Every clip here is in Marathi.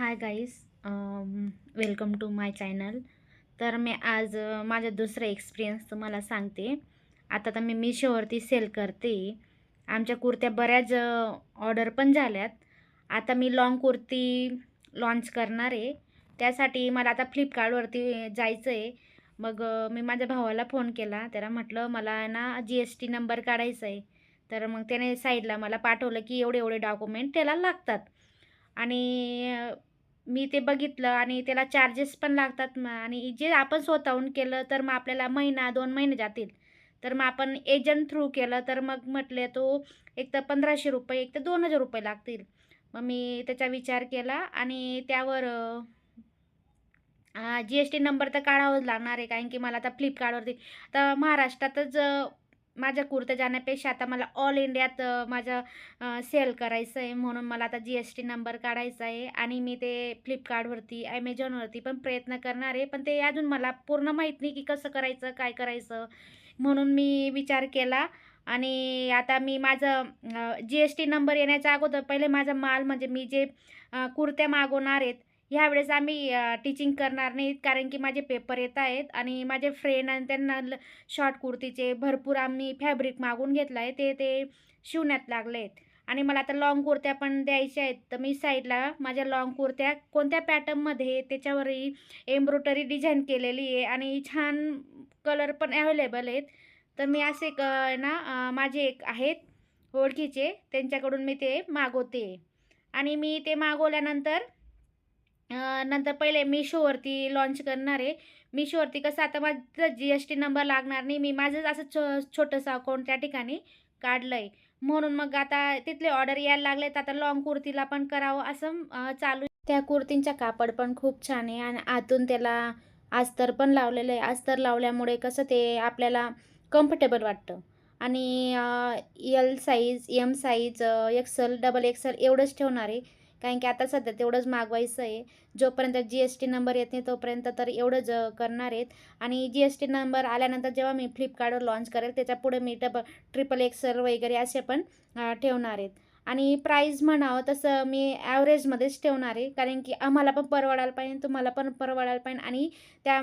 Hi guys welcome to my channel तर मी आज माझा दुसरा एक्सपिरियन्स तुम्हाला सांगते. आता तर मी मिशोवरती सेल करते. आमच्या कुर्त्या बऱ्याच ऑर्डर पण झाल्यात. आता मी लाँग कुर्ती लॉन्च करणार आहे. त्यासाठी मला आता फ्लिपकार्टवरती जायचं आहे मग मी माझ्या भावाला फोन केला. त्याला म्हटलं मला ना जी एस टी नंबर काढायचा आहे तर मग त्याने साईडला मला पाठवलं की एवढे एवढे डॉक्युमेंट त्याला लागतात. आणि मी ते बघितलं आणि त्याला चार्जेस पण लागतात मग आणि जे आपण स्वतःहून केलं तर मग आपल्याला महिना दोन महिने जातील. तर मग आपण एजंट थ्रू केलं तर मग म्हटले तो एक तर पंधराशे रुपये एक तर दोन हजार रुपये लागतील. मग मी त्याचा विचार केला आणि त्यावर जी एस टी नंबर तर काढावाच लागणार आहे. कारण की मला आता फ्लिपकार्टवरती तर महाराष्ट्रातच माझ्या कुर्त्या जाण्यापेक्षा आता मला ऑल इंडियात माझं सेल करायचं आहे म्हणून मला आता जी एस टी नंबर काढायचा आहे आणि मी ते फ्लिपकार्टवरती ॲमेझॉनवरती पण प्रयत्न करणार आहे. पण ते अजून मला पूर्ण माहीत नाही की कसं करायचं काय करायचं म्हणून मी विचार केला. आणि आता मी माझं जी एस टी नंबर येण्याच्या अगोदर पहिले माझा माल म्हणजे मी जे कुर्त्या मागवणार आहेत ह्यावेळेस आम्ही टीचिंग करणार नाहीत. कारण की माझे पेपर येत आहेत आणि माझे फ्रेंड आणि त्यांना ल शॉर्ट कुर्तीचे भरपूर आम्ही फॅब्रिक मागून घेतलं आहे ते ते शिवण्यात लागले आहेत. आणि मला आता लाँग कुर्त्या पण द्यायच्या आहेत. तर मी साईडला माझ्या लाँग कुर्त्या कोणत्या पॅटर्नमध्ये त्याच्यावरही एम्ब्रॉयडरी डिझाईन केलेली आहे आणि छान कलर पण अवेलेबल आहेत. तर मी असे एक ना माझे एक आहेत ओळखीचे. त्यांच्याकडून मी ते मागवते. आणि मी ते मागवल्यानंतर नंतर पहिले मिशोवरती लॉन्च करणार. आहे मिशोवरती कसं आता माझं जी एस टी नंबर लागणार नाही. मी माझंच असं छो छोटंसं अकाउंट त्या ठिकाणी काढलं आहे म्हणून मग आता तिथले ऑर्डर यायला लागले तर आता लॉंग कुर्तीला पण करावं असं चालू आहे. त्या कुर्तींचा कापड पण खूप छान आहे आणि आतून त्याला अस्तर पण लावलेलं आहे. अस्तर लावल्यामुळे कसं ते आपल्याला कम्फर्टेबल वाटतं. आणि L size M size XL double XL एवढंच ठेवणार आहे. कारण की आता सध्या तेवढंच मागवायचं आहे. जोपर्यंत जी एस टी नंबर येत नाही तोपर्यंत तर एवढंच करणार आहेत. आणि जी एस टी नंबर आल्यानंतर जेव्हा मी फ्लिपकार्टवर लॉन्च करेल त्याच्या पुढे मी डब ट्रिपल एक्सल वगैरे असे पण ठेवणार आहेत. आणि प्राईज म्हणावं तसं मी ॲव्हरेजमध्येच ठेवणार आहे. कारण की आम्हाला पण परवडायला पाहिजे तुम्हाला पण परवडायला पाहिजे. आणि त्या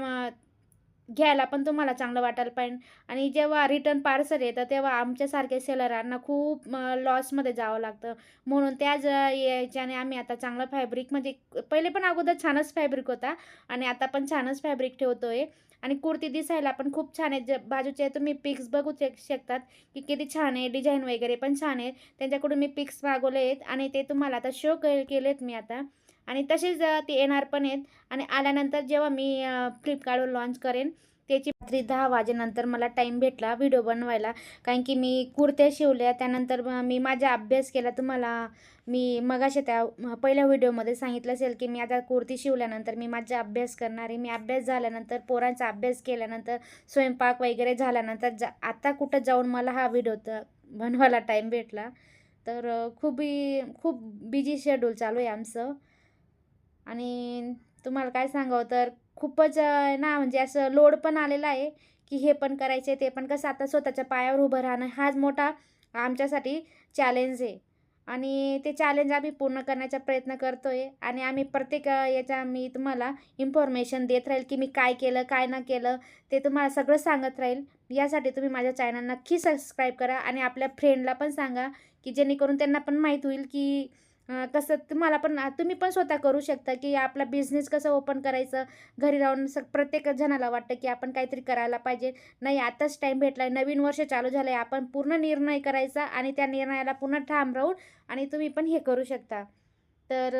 घ्यायला पण तुम्हाला चांगलं वाटायला पाहिजे. आणि जेव्हा रिटर्न पार्सल येतं तेव्हा आमच्यासारख्या सेलरांना खूप लॉसमध्ये जावं लागतं. म्हणून त्याच याच्याने आम्ही आता चांगलं फॅब्रिक म्हणजे पहिले पण अगोदर छानच फॅब्रिक होता आणि आता पण छानच फॅब्रिक ठेवतो आहे आणि कुर्ती दिसायला पण खूप छान आहे. ज बाजूचे तुम्ही पिक्स बघू शकतात की किती छान आहे. डिझाईन वगैरे पण छान आहेत त्यांच्याकडून मी पिक्स मागवले आहेत आणि ते तुम्हाला आता शो के केलेत मी आता. आणि तसेच ते येणार पण आहेत. आणि आल्यानंतर जेव्हा मी फ्लिपकार्टवर लॉन्च करेन त्याची रात्री दहा वाजेनंतर मला टाईम भेटला व्हिडिओ बनवायला. कारण की मी कुर्त्या शिवल्या त्यानंतर मग मी माझा अभ्यास केला. तुम्हाला मी मगाशी त्या पहिल्या व्हिडिओमध्ये सांगितलं असेल की मी आता कुर्ती शिवल्यानंतर मी माझा अभ्यास करणार आहे. मी अभ्यास झाल्यानंतर पोरांचा अभ्यास केल्यानंतर स्वयंपाक वगैरे झाल्यानंतर जा आता कुठं जाऊन मला हा व्हिडिओ तर बनवायला टाईम भेटला. तर खूप बी खूप बिझी शेड्यूल चालू आहे आमचं. आणि तुम्हाला काय सांगावं तर खूपच ना म्हणजे असं लोड पण आलेला आहे की हे पण करायचे ते पण कसं आता स्वतःच्या पायावर उभं राहणं हाच मोठा आमच्यासाठी चॅलेंज आहे. आणि ते चॅलेंज आम्ही पूर्ण करण्याचा प्रयत्न करतो आहे आणि आम्ही प्रत्येक याच्या मी तुम्हाला इन्फॉर्मेशन देत राहील की मी काय केलं काय न केलं ते तुम्हाला सगळं सांगत राहील. यासाठी तुम्ही माझ्या चॅनल नक्की सबस्क्राईब करा आणि आपल्या फ्रेंडला पण सांगा की जेणेकरून त्यांना पण माहीत होईल की कसं तुम्हाला पण तुम्ही पण स्वतः करू शकता की आपला बिझनेस कसं ओपन करायचं. घरी राहून स प्रत्येक जणाला वाटतं की आपण काहीतरी करायला पाहिजे. नाही आताच टाईम भेटला आहे नवीन वर्ष चालू झालं आहे आपण पूर्ण निर्णय करायचा आणि त्या निर्णयाला पुन्हा ठाम राहून आणि तुम्ही पण हे करू शकता. तर